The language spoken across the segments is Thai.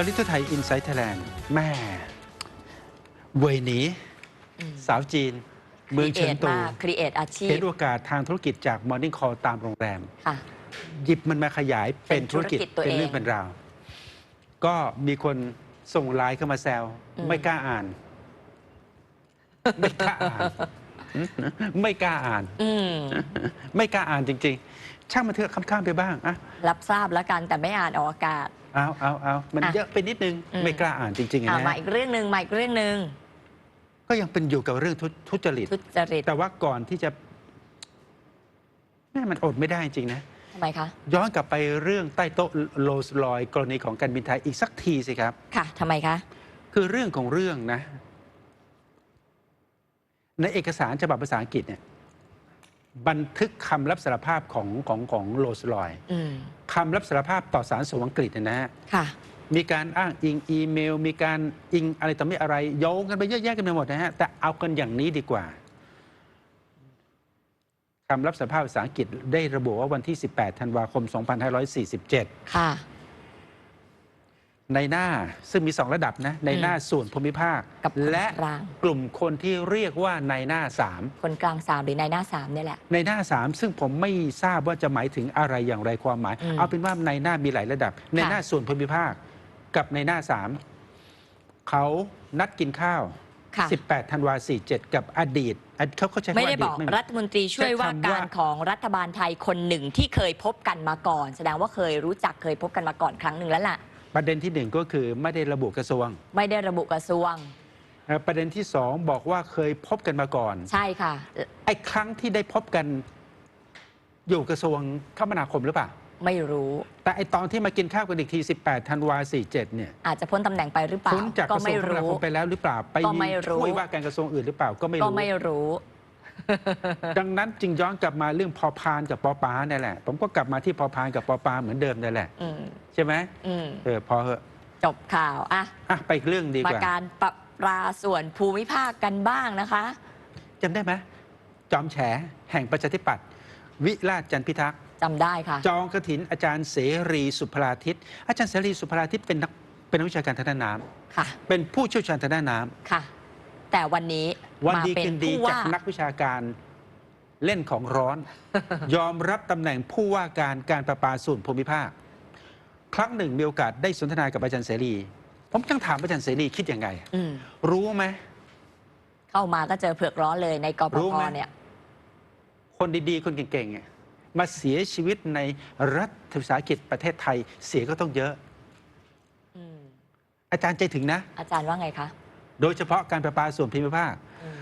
อลิทไทยอินไซต์ไทยแลนด์แม่เวยหนี อืม สาวจีน เมืองเฉิงตู ครีเอทอาชีพเห็นโอกาสทางธุรกิจจาก Morning Call ตามโรงแรม ค่ะ หยิบมันมาขยายเป็นธุรกิจเป็นธุรกิจตัวเป็นเรื่องเองเป็นราว ก็มีคนส่งไลน์เข้ามาแซว อืม ไม่กล้าอ่าน ไม่กล้าอ่าน ไม่กล้าอ่าน อืม ไม่กล้าอ่านจริง ๆ ช่างมันเถอะข้ามๆไปบ้างอะรับทราบแล้วกันแต่ไม่อ่านออกอากาศ เอาเอาเอามันอะเยอะไปนิดนึง อืม ไม่กล้าอ่านจริงๆอ่าอะมานะอีกเรื่องหนึ่งมาอีกเรื่องหนึ่งก็ยังเป็นอยู่กับเรื่องทุทุจริต ทุจริตแต่ว่าก่อนที่จะแม่มันอดไม่ได้จริงนะ ทำไมคะ ย้อนกลับไปเรื่องใต้โต๊ะโลสลอยกรณีของการบินไทยอีกสักทีสิครับ ค่ะทำไมคะ คือเรื่องของเรื่องนะ ในเอกสารฉบับภาษาอังกฤษเนี่ยบันทึกคำรับสารภาพของของของโลสลอยอืมคำรับสารภาพต่อสารสงฆ์อังกฤษเนยนะฮะค่ะมีการอ้างอิงอีเมล มีการอิงอะไรต่อไม่อะไรโยงกันไปเยอะแยะกันไปหมดนะฮะแต่เอากันอย่างนี้ดีกว่าคำรับสารภาพภาษาอังกฤษได้ระบุว่าวันที่ 18 ธันวาคม 2547 ค่ะ ในหน้าซึ่งมีสองระดับนะในหน้าส่วนภูมิภาคกับคนและกลาง กลุ่มคนที่เรียกว่าในหน้าสามคนกลางสามหรือในหน้าสามเนี่ยแหละในหน้าสามซึ่งผมไม่ทราบว่าจะหมายถึงอะไรอย่างไรความหมาย อืมเอาเป็นว่าในหน้ามีหลายระดับ ในหน้าส่วนภูมิภาคกับในหน้าสามเขานัดกินข้าว ค่ะ 18ธันวา47 กับอดีตอะเขาเขาใช้คำไม่ว่าได้อบดีอตกไม่รัฐมนตรีช่วยว่าใช้คำการว่าของรัฐบาลไทยคนหนึ่งที่เคยพบกันมาก่อน แสดงว่าเคยรู้จักเคยพบกันมาก่อนครั้งหนึ่งแล้วล่ะ ประเด็นที่หนึ่งก็คือไม่ได้ระบุกระทรวง ไม่ได้ระบุกระทรวง เอ่อประเด็นที่สองบอกว่าเคยพบกันมาก่อนใช่ค่ะ ไอ้ครั้งที่ได้พบกันอยู่กระทรวงคมนาคมหรือเปล่า ไม่รู้แต่ไอตอนที่มากินข้าวกันอีกที 18ธันวา47เนี่ยอาจจะพ้นตำแหน่งไปหรือเปล่าพ้นจากกก็ระทรวไม่งคมนารู้ คมไปแล้วหรือเปล่าไปก็ไม่รู้ ช่วยว่าการกระทรวงอื่นหรือเปล่าก็ไม่ก็รู้ ไม่รู้ ดังนั้นจึงย้อนกลับมาเรื่องพอพานกับปอปาเนี่ยแหละ ผมก็กลับมาที่พอพานกับปอปาเหมือนเดิมนั่นแหละ อืมใช่ไหมอืมเออพอเหอะจบข่าวอะอะไปอีกเรื่องดีมากว่าการปรับปราส่วนภูมิภาคกันบ้างนะคะ จำได้ไหมจอมแฉแห่งประชาธิปัตย์วิราชจันทร์พิทักษ์ จำได้ค่ะ จองกระถินอาจารย์เสรีสุภราทิตอาจารย์เสรีสุภราทิตเป็นนักเป็นนักวิชาการทางด้านน้ำค่ะเป็นผู้เชี่ยวชาญทางด้านน้ำค่ะ แต่วันนี้ วันมาดีเป็นคืนดีผู้จากว่านักวิชาการเล่นของร้อน ยอมรับตำแหน่งผู้ว่าการการประปาส่วนภูมิภาค ครั้งหนึ่งมีโอกาสได้สนทนากับอาจารย์เสรี ผมจังถามอาจารย์เสรีคิดยังไงอืมรู้ไหมเข้ามาก็เจอเผือกร้อนเลยในกปรู้พไหมเนี่ย คนดีๆ คนเก่งๆเนี่ยมาเสียชีวิตในรัฐวิสาหกิจประเทศไทย เสียก็ต้องเยอะอืมอาจารย์ใจถึงนะ อาจารย์ว่าไงคะ โดยเฉพาะการประปาส่วนภูมิภาค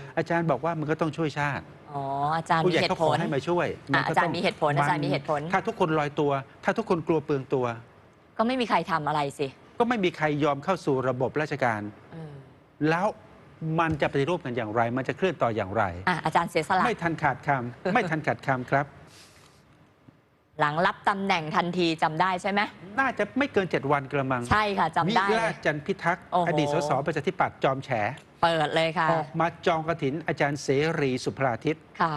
อืมอาจารย์บอกว่ามันก็ต้องช่วยชาติอ๋ออาจารย์ผู้มีใหญ่เหเขาตุขผอล ให้มาช่วยอะนก็อาจารย์ต้งมีเหตุผลอาจารย์มีเหตุผล ถ้าทุกคนลอยตัว ถ้าทุกคนกลัวเปลืองตัว ก็ไม่มีใครทำอะไรสิก็ไม่มีใครยอมเข้าสู่ระบบราชการ อืมแล้วมันจะปฏิรูปกันอย่างไร มันจะเคลื่อนต่ออย่างไร อะอาจารย์เสียสละ ไม่ทันขาดคำ ไม่ทันขาดคำครับ หลังรับตำแหน่งทันทีจำได้ใช่ไหม น่าจะไม่เกิน 7 วันกระมังใช่ค่ะจำวิได้เลรายชจันทร์พิทักษ์โอ้โห อดีตสสประชาธิปัตย์จอมแฉเปิดเลยค่ะออกมาจองกระถินอาจารย์เสรีสุภราทิตค่ะ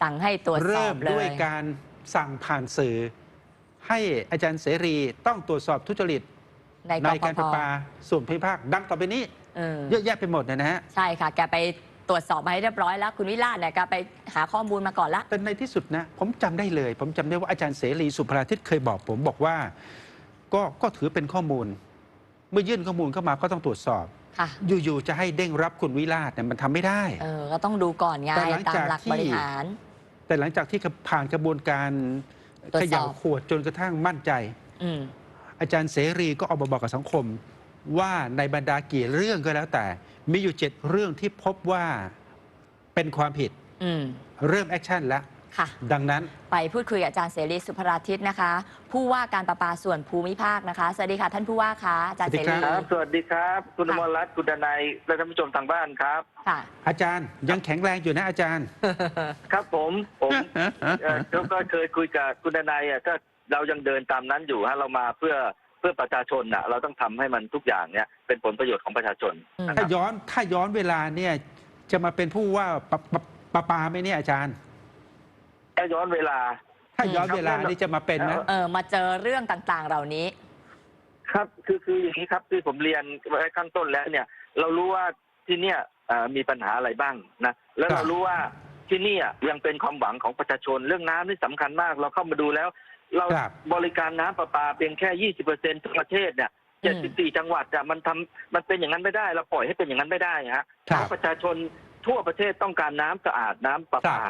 สั่งให้ตรวจสอเริ่บมเลด้วยยการสั่งผ่านสื่อ ให้อาจารย์เสรีต้องตรวจสอบทุจริตในในกปการปพระปาส่วนภูมิภาคดังต่อไปนี้ เออเยอะแยะไปหมดนะนะฮะ ใช่ค่ะ แกไป ตรวจสอบมาให้เรียบร้อยแล้ว คุณวิลาศเนี่ยแกไปหาข้อมูลมาก่อนละ แต่ในที่สุดนะ ผมจำได้เลย ผมจำได้ว่าอาจารย์เสรีสุภราทิตเคยบอก ผมบอกว่า ก็ก็ถือเป็นข้อมูล เมื่อยื่นข้อมูลเข้ามาก็ต้องตรวจสอบ ค่ะ อยู่ๆจะให้เด้งรับคุณวิราชเนี่ยมันทำไม่ได้ เออ ก็ต้องดูก่อนไงแต่หลังตามจากหลักที่ บริหาร แต่หลังจากที่ผ่านกระบวนการตรวเขจสอบย่าขวดจนกระทั่งมั่นใจ อืมอาจารย์เสรีก็ออกมาบอกกับสังคม ว่าในบรรดากี่เรื่องก็แล้วแต่ มีอยู่เจ็ดเรื่องที่พบว่าเป็นความผิดอืมเริ่มแอคชั่นแล้ว ค่ะ ดังนั้น ไปพูดคุยกับอาจารย์เสรีสุภราทิตนะคะ ผู้ว่าการประปาส่วนภูมิภาคนะคะสวัสดีค่ะท่านผู้ว่าคะอาจารย์เสสวัสดีรีคครัรับบสวัสดีครับ คุณอมรรัตน์คุณดนายและท่านผู้ชมทางบ้านครับ ค่ะ อาจารย์ยังแข็งแรงอยู่นะอาจารย์ ครับผมผมเอ่อก็ก็เคยคุยกับคุณดนายอะก็เรายังเดินตามนั้นอยู่ฮะเรามาเพื่อเพื่อประชาชนอะเราต้องทำให้มันทุกอย่างเนี่ยเป็นผลประโยชน์ของประชาชนอืมนะคถ้ารับย้อนถ้าย้อนเวลาเนี่ยจะมาเป็นผู้ว่าปะปะปะปาไหมเนี่ยอาจารย์ ถ้าย้อนเวลา ถ้าย้อนอืมเวลาครับนี่จะมาเป็นนะแล้วเออมาเจอเรื่องต่างๆ เหล่านี้คครับคือคืออย่างนี้ครับที่ผมเรียนไว้ข้างต้นแล้วเนี่ย เรารู้ว่าที่เนี่ยเอ่อมีปัญหาอะไรบ้างนะแล้วครับ เรารู้ว่าที่เนี่ยยังเป็นความหวังของประชาชนเรื่องน้ำนี่สำคัญมาก เราเข้ามาดูแล้ว เราครับ บริการน้ำประปาเพียงแค่ยี่สิบเปอร์เซ็นต์ทั้งประเทศเนี่ยอืเจ็ดมสิบสี่จังหวัดอะมันทำมันเป็นอย่างนั้นไม่ได้เราปล่อยให้เป็นอย่างนั้นไม่ได้ฮะครับ ประชาชนทั่วประเทศต้องการน้ำสะอาดน้ำประปา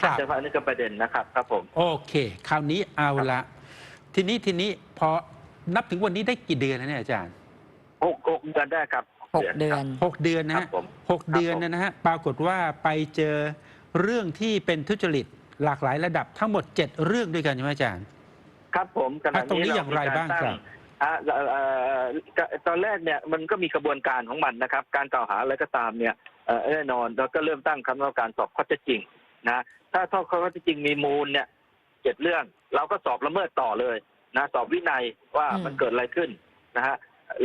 ครับใช่ไหมอันนี้ก็ประเด็นนะครับครับผม โอเค คราวนี้เอาละ ทีนี้ทีนี้พอนับถึงวันนี้ได้กี่เดือนแล้วเนี่ยอาจารย์หกหกเดือนได้ครับหกเดือนหกเดือนคนะรับฮะผม หกเดือนผม นะฮะปรากฏว่าไปเจอเรื่องที่เป็นทุจริตหลากหลายระดับทั้งหมด 7 เรื่องด้วยกันใช่ไหมอาจารย์ ครับผมขณะอะตรงนี้นี้อย่างไรบ้างครับ อะเอ่อเอ่อตอนแรกเนี่ยมันก็มีกระบวนการของมันนะครับ การกล่าวหาอะไรก็ตามเนี่ยเอ่อแน่นอนเราก็เริ่มตั้งคณะกรรมการสอบข้อเท็จจริงนะถ้าถ้าข้อเท็จจริงมีมูลเนี่ยเจ็ดเรื่องเราก็สอบละเมิดต่อเลยนะสอบวินัยว่าอืม มันเกิดอะไรขึ้นนะฮะ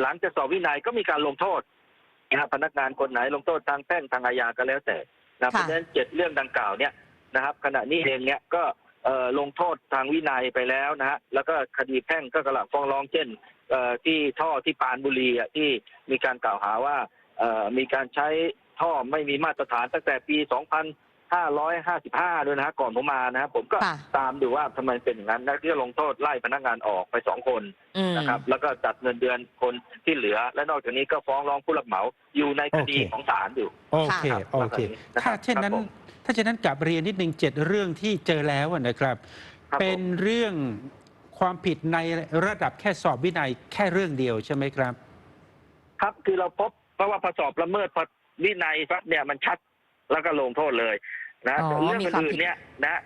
หลังจากสอบวินัยก็มีการลงโทษนะฮะพนักงานคนไหนลงโทษทางแพ่งทางอาญาก็แล้วแต่นะเพราะฉะนั้นเจ็ดเรื่องดังกล่าวเนี่ยนะครับ ขณะนี้เองเนี่ยก็เอ่อ ลงโทษทางวินัยไปแล้วนะฮะแล้วก็คดีแพ่งก็กำลังฟ้องร้องเช่นที่ท่อที่ปานบุรีอะที่มีการกล่าวหาว่ามีการใช้ท่อไม่มีมาตรฐานตั้งแต่ปี 2555ด้วยนะฮะก่อนผมมานะฮะผมก็ค่ะ ตามดูว่าทำไมเป็นอย่างนั้นนะที่ลงโทษไล่พนักงานออกไปสองคนอืม นะครับ แล้วก็จัดเงินเดือนคนที่เหลือ และนอกจากนี้ก็ฟ้องร้องผู้รับเหมาอยู่ในคดีโอเค ของศาลอยู่ โอเคครับโอเคนะครับถ้าเช่นนั้น ครับผมถ้าเช่นนั้นกลับเรียนนิดนึงเจ็ดเรื่องที่เจอแล้วนะครับ ครับผม เป็นเรื่องความผิดในระดับแค่สอบวินัยแค่เรื่องเดียวใช่ไหมครับ ครับคือเราพบเพราะว่าพอสอบละเมิดพอวินัยปั๊บเนี่ยมันชัด แล้วก็ลงโทษเลยนะอ๋อแต่เรื่องมีความอื่ผินดๆเนี่ยนะ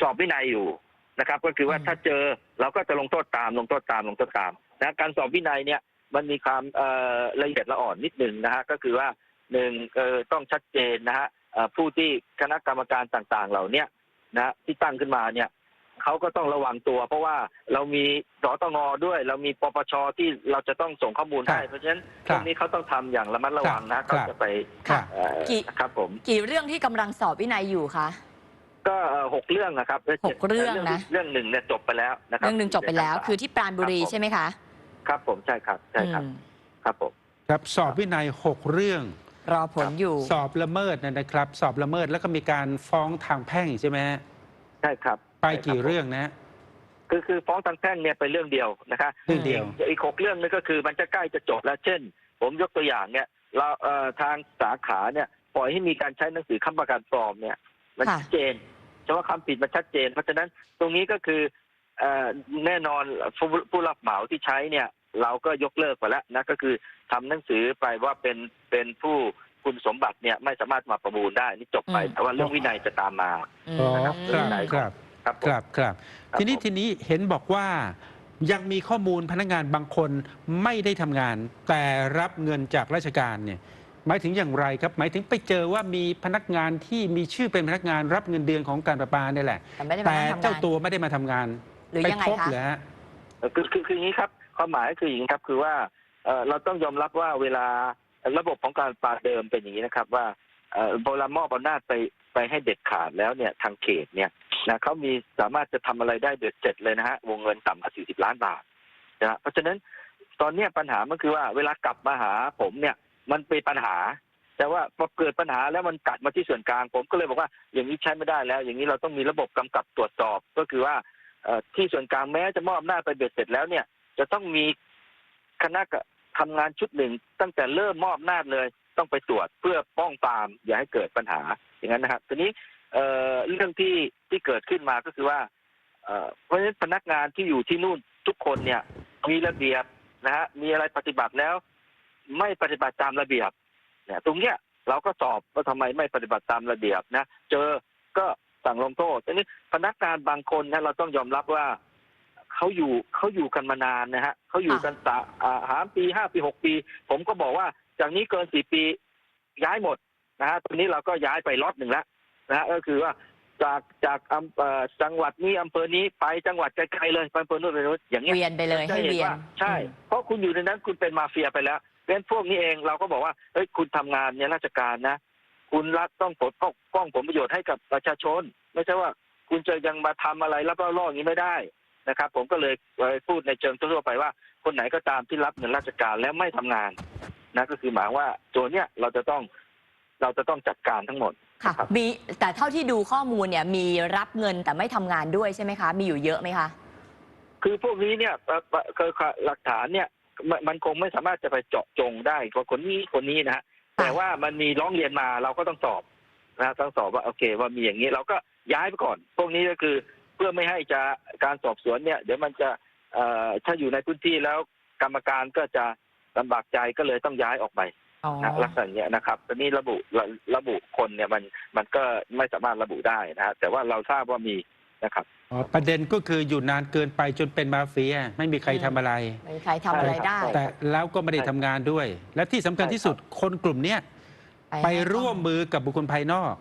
สอบวินัยอยู่นะครับ ก็คือว่าอืมถ้าเจอเราก็จะลงโทษตามลงโทษตามลงโทษตามนะการสอบวินัยเนี่ยมันมีความเอ่อละเอียดละอ่อนนิดหนึ่งนะฮะก็คือว่าหนึ่งเอ่อต้องชัดเจนนะฮะเอ่อผู้ที่คณะกรรมการต่างๆ เหล่าเนี้ยนะที่ตั้งขึ้นมาเนี่ย เขาก็ต้องระวังตัว เพราะว่าเรามีสตงด้วย เรามีปปชที่เราจะต้องส่งข้อมูลครับให้เพราะฉะนั้นคตรัรบงนี้เขาต้องทำอย่างระมัดระวังนะครัเขาบจะไปครับเอ่อกี่ครับผม กี่เรื่องที่กำลังสอบวินัยอยู่คะก็เอ่อหกเรื่องนะครับหกเรื่องนะเรื่องหนึ่งเนี่ยจบไปแล้วนะครับเรื่องหนึ่งจบไปแล้ว คือที่ปราณบุรีครับผมใช่ไหมคะ ครับผมใช่ครับใช่ครับอืมครับผมครับสอบวินัยหกเรื่องรอผลอยู่สอบละเมิดนะนะครับ สอบละเมิดแล้วก็มีการฟ้องทางแพ่งใช่ไหมฮะใช่ครับ ไปใช่คบกี่เรื่องนะฮะคือคือฟ้องทางแพ่งเนี่ยเป็นเรื่องเดียวนะคะเรื่องเดียวอีกอีกหกเรื่องนี่ก็คือมันจะใกล้จะจบแล้วเช่น ผมยกตัวอย่างเนี่ยเราเอ่อทางสาขาเนี่ยปล่อยให้มีการใช้หนังสือค้ำประกันปลอมเนี่ย มันค่ะ ชัดเจนเฉพาะคำผิดมันชัดเจน เพราะฉะนั้นตรงนี้ก็คือเอ่อแน่นอนผู้ผู้รับเหมาที่ใช้เนี่ย เราก็ยกเลิกไปแล้วนะก็คือทำหนังสือไปว่าเป็นเป็นผู้คุณสมบัติเนี่ยไม่สามารถมาประมูลได้นี่จบไป อืม แต่ว่าเรื่องวินัยจะตามมา อืม อ๋อนะครับครับไหน ครับครับผม ครับครับ ครับทีนี้ผม ทีนี้เห็นบอกว่ายังมีข้อมูลพนักงานบางคนไม่ได้ทำงาน แต่รับเงินจากราชการเนี่ยหมายถึงอย่างไรครับ หมายถึงไปเจอว่ามีพนักงานที่มีชื่อเป็นพนักงานรับเงินเดือนของการประปาเนี่ยแหละ แต่ไม่ได้มาแต่นั่งทำเจ้างานตัวไม่ได้มาทำงานหรือไปยังไงพบคะ เหรอฮะเอ่อคือคือคืออย่างนี้ครับความหมายก็คืออย่างนี้ครับคือว่าเอ่อเราต้องยอมรับว่าเวลาระบบของการปราบเดิมเป็นอย่างนี้นะครับ ว่าเอ่อเวลามอบอำนาจไปไปให้เด็ดขาดแล้วเนี่ยทางเขตเนี่ย นะเขามีสามารถจะทำอะไรได้เด็ดเจ็ดเลยนะฮะวงเงินต่ำกว่าสี่สิบล้านบาทนะเพราะฉะนั้นตอนเนี้ยปัญหามันคือว่าเวลากลับมาหาผมเนี่ย มันเป็นปัญหา แต่ว่าพอเกิดปัญหาแล้วมันกัดมาที่ส่วนกลาง ผมก็เลยบอกว่าอย่างนี้ใช้ไม่ได้แล้ว อย่างนี้เราต้องมีระบบกำกับตรวจสอบ ก็คือว่าที่ส่วนกลางแม้จะมอบอำนาจไปเบ็ดเสร็จแล้วเนี่ย จะต้องมีคณะกะทำงานชุดหนึ่ง ตั้งแต่เริ่มมอบอำนาจเลย ต้องไปตรวจเพื่อป้องปรามอย่าให้เกิดปัญหาอย่างนั้นนะครับทีนี้ เอ่อเรื่องที่ที่เกิดขึ้นมาก็คือว่าเอ่อเพราะฉะนั้นพนักงานที่อยู่ที่นู่นทุกคนเนี่ยมีระเบียบนะฮะมีอะไรปฏิบัติแล้ว ไม่ปฏิบัติตามระเบียบเนี่ยตรงเนี้ยเราก็สอบว่าทำไมไม่ปฏิบัติตามระเบียบนะเจอก็สั่งลงโทษทีนี้พนักงานบางคนนะเราต้องยอมรับว่าเขาอยู่เขาอยู่กันมานานนะฮะเขาอยู่กันสะอ่าหามปีห้าปีหกปี ผมก็บอกว่าจากนี้เกินสี่ปีย้ายหมดนะฮะตอนนี้เราก็ย้ายไปล็อตหนึ่งแล้ว นะฮะก็คือว่าจากจากอำเอ่อจังหวัดนี้อำเภอนี้ไปจังหวัดไกลๆเลยไปอำเภอนู้นไปนู้นอย่างเงี้ย เวียนไปเลยจะให้เห็นเวียนว่าใช่ เพราะคุณอยู่ในนั้นคุณเป็นมาเฟียไปแล้วเพราะฉะนั้นพวกนี้เองเราก็บอกว่าเฮ้ยคุณทำงานเนี่ยราชการนะ คุณรัฐต้องปกป้องป้องผลประโยชน์ให้กับประชาชน ไม่ใช่ว่าคุณจะยังมาทำอะไรแล้วก็ล่ออย่างนี้ไม่ได้นะครับ ผมก็เลยพูดในเชิงทั่วๆไปว่า คนไหนก็ตามที่รับเงินราชการแล้วไม่ทำงานนะก็คือหมายว่าตัวเนี้ยเราจะต้องเราจะต้องจัดการทั้งหมด ค่ะครับ มีแต่เท่าที่ดูข้อมูลเนี่ยมีรับเงินแต่ไม่ทำงานด้วยใช่ไหมคะ มีอยู่เยอะไหมคะ คือพวกนี้เนี่ยเอ่อเอ่อคือหลักฐานเนี่ยมันมันคงไม่สามารถจะไปเจาะจงได้ว่าคนนี้คนนี้นะฮะแต่ว่ามันมีร้องเรียนมาเราก็ต้องสอบนะฮะต้องสอบว่าโอเค ว่ามีอย่างนี้เราก็ย้ายไปก่อน พวกนี้ก็คือเพื่อไม่ให้จะการสอบสวนเนี่ย เดี๋ยวมันจะเอ่อถ้าอยู่ในพื้นที่แล้วกรรมการก็จะลำบากใจก็เลยต้องย้ายออกไปอ๋อนะ ลักษณะอย่างเนี้ยนะครับตอนนี้ระบุระระบุคนเนี่ยมันมันก็ไม่สามารถระบุได้นะฮะแต่ว่าเราทราบว่ามีนะครับ อ๋อประเด็นก็คืออยู่นานเกินไปจนเป็นมาเฟีย ไม่มีใครทำอะไร ไม่มีใครทำอะไรได้ใช่แต่แล้วก็ไม่ได้ทำงานด้วย และที่สำคัญที่สุดคนกลุ่มเนี้ย ไปร่วมมือกับบุคคลภายนอก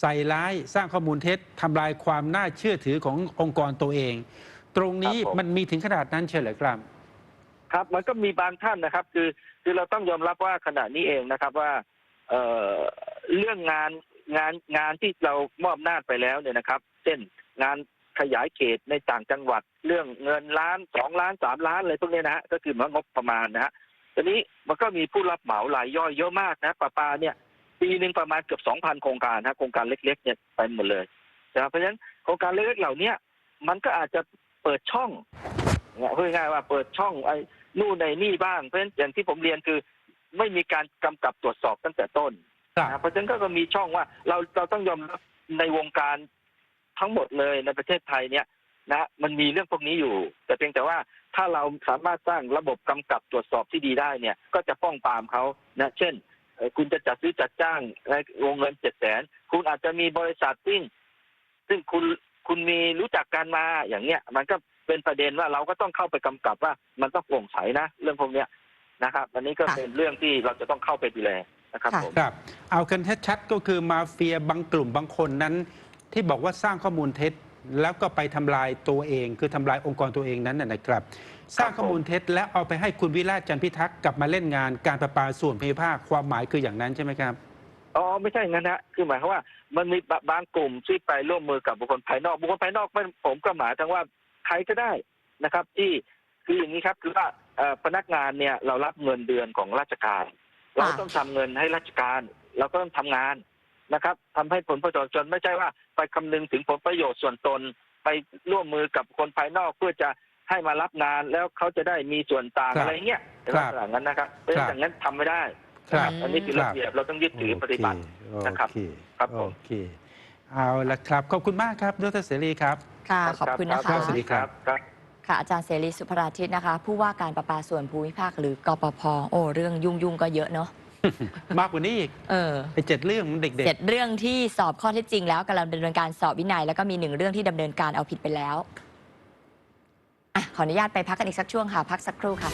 ใส่ร้ายสร้างข้อมูลเท็จทำลายความน่าเชื่อถือขององค์กรตัวเอง ตรงนี้ครับผม มันมีถึงขนาดนั้นเฉลยครับ ครับมันก็มีบางท่านนะครับ คือคือเราต้องยอมรับว่าขณะนี้เองนะครับว่าเอ่อเรื่องงานงานงานที่เรามอบหน้าจไปแล้วเนี่ยนะครับ เช่นงานขยายเขตในต่างจังหวัด เรื่องเงินล้านสองล้านสามล้านอะไรพวกนี้นะฮะก็คือเหมือนงบประมาณนะฮะทีนี้มันก็มีผู้รับเหมารายย่อยเยอะมากนะประปาเนี่ย ปีหนึ่งประมาณเกือบสองพันโครงการนะโครงการเล็ก ๆ เนี่ยไปหมดเลยนะครับเพราะฉะนั้นโครงการเล็กๆเหล่าเนี้ยมันก็อาจจะเปิดช่องเนี่ยพูดง่ายๆว่าเปิดช่องไอ้ นู่นในนี่บ้างเพราะฉะนั้นอย่างที่ผมเรียนคือไม่มีการกำกับตรวจสอบตั้งแต่ต้นครับนะครับเพราะฉะนั้นก็มีช่องว่าเราเราต้องยอมรับในวงการทั้งหมดเลยในประเทศไทยเนี่ยนะมันมีเรื่องพวกนี้อยู่ แต่เพียงแต่ว่าถ้าเราสามารถสร้างระบบกำกับตรวจสอบที่ดีได้เนี่ย ก็จะป้องปรามเขานะเช่นเอ่อคุณจะจัดซื้อจัดจ้างในวงเงินเจ็ดแสนคุณอาจจะมีบริษัทซึ่งซึ่งคุณคุณมีรู้จักกันมาอย่างเนี้ย มันก็ เป็นประเด็นว่าเราก็ต้องเข้าไปกำกับว่ามันต้องโปร่งใสนะ เรื่องพวกเนี้ยนะครับอันนี้ก็ค่ะเป็นเรื่องที่เราจะต้องเข้าไปดูแลนะครับค่ะผมครับ เอากันชัดๆก็คือมาเฟียบางกลุ่มบางคนนั้น ที่บอกว่าสร้างข้อมูลเท็จแล้วก็ไปทำลายตัวเอง คือทำลายองค์กรตัวเองนั้นนะนะครับ สร้างข้อมูลเท็จแล้วเอาไปให้คุณวิราชจันทร์พิทักษ์กลับมาเล่นงานการประปาส่วนภูมิภาคความหมายคืออย่างนั้นใช่ไหมครับอ๋อไม่ใช่อย่างนั้นนะคือหมายความว่ามันมีบางกลุ่มที่ไปร่วมมือกับบุคคลภายนอก บุคคลภายนอกไม่ผมก็หมายถึงว่า ใครก็ได้นะครับ ที่คืออย่างนี้ครับคือว่าเอ่อพนักงานเนี่ยเรารับเงินเดือนของราชการ เราต้องทำเงินให้ราชการเราก็ต้องทำงานนะครับทำให้ผลประโยชน์จนไม่ใช่ว่าไปคำนึงถึงผลประโยชน์ส่วนตนไปร่วมมือกับคนภายนอกเพื่อจะให้มารับงานแล้วเขาจะได้มีส่วนต่างครับอะไรเงี้ยครัลับกษณะนั้นนะครับเพราะฉะนั้นอย่างนั้นทำไม่ได้ครับอันนี้คือระเบียบเราต้องยึดถือปฏิบัตินะครับโอเคครับผมโอเคเอาละครับ ขอบคุณมากครับดรเสรีครับ ค่ะ ขอบคุณนะรัคะสวัสดีครับ ครับค่ะ อาจารย์เสรีสุภราทิตนะคะ ผู้ว่าการประปาส่วนภูมิภาคหรือกปพ โอ้ เรื่องยุ่งยุ่งๆก็เยอะเนาะ มากกว่านี้อีกเออ ไอ้เจ็ดเรื่องมันเด็ก เสร็จเรื่องที่สอบข้อเท็จจริงแล้วกำลังดำเนินการสอบวินัย แล้วก็มีหนึ่งเรื่องที่ดำเนินการเอาผิดไปแล้วอะขออนุญาตไปพักกันอีกสักช่วงค่ะ พักสักครู่ค่ะ